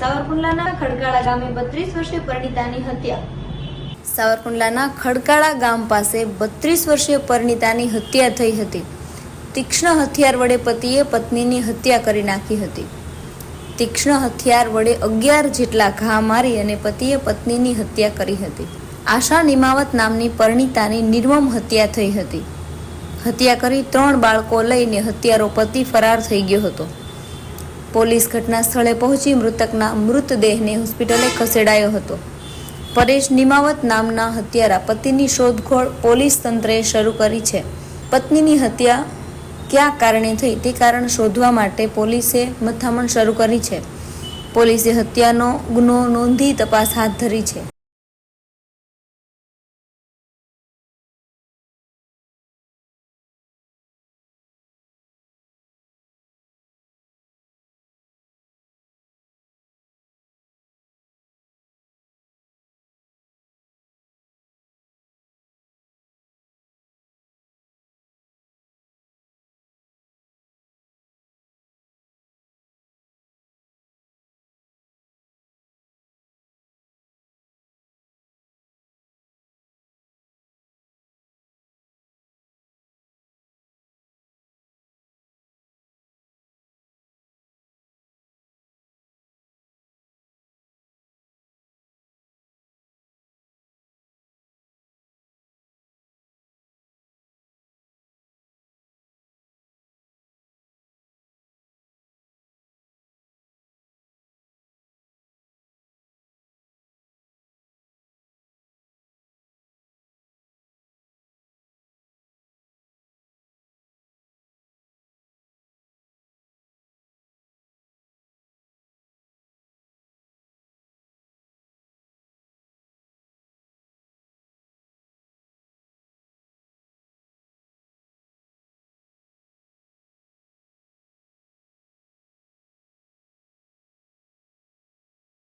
સાવરકુંડલાના ખડકાળા ગામે બત્રીસ વર્ષીય પરિણીતાની હત્યા. સાવરકુંડલાના ખડકાળા ગામ પાસે બત્રીસ વર્ષીય પરિણીતાની હત્યા થઈ હતી. તીક્ષ્ણ હથિયાર વડે પતિએ પત્નીની હત્યા કરી નાખી હતી. તીક્ષ્ણ હથિયાર વડે અગિયાર જેટલા ઘા મારી અને પતિએ પત્નીની હત્યા કરી હતી. આશા નિમાવત નામની પરિણીતાની નિર્મમ હત્યા થઈ હતી. હત્યા કરી ત્રણ બાળકો લઈને હત્યારો પતિ ફરાર થઈ ગયો હતો. પોલીસ ઘટના સ્થળે પહોંચી મૃતકના મૃતદેહને હોસ્પિટલે ખસેડાયો હતો. પરેશ નિમાવત નામના હત્યારા પતિની શોધખોળ પોલીસ તંત્રએ શરૂ કરી છે. પત્નીની હત્યા ક્યાં કારણે થઈ તે કારણ શોધવા માટે પોલીસે મથામણ શરૂ કરી છે. પોલીસે હત્યાનો ગુનો નોંધી તપાસ હાથ ધરી છે.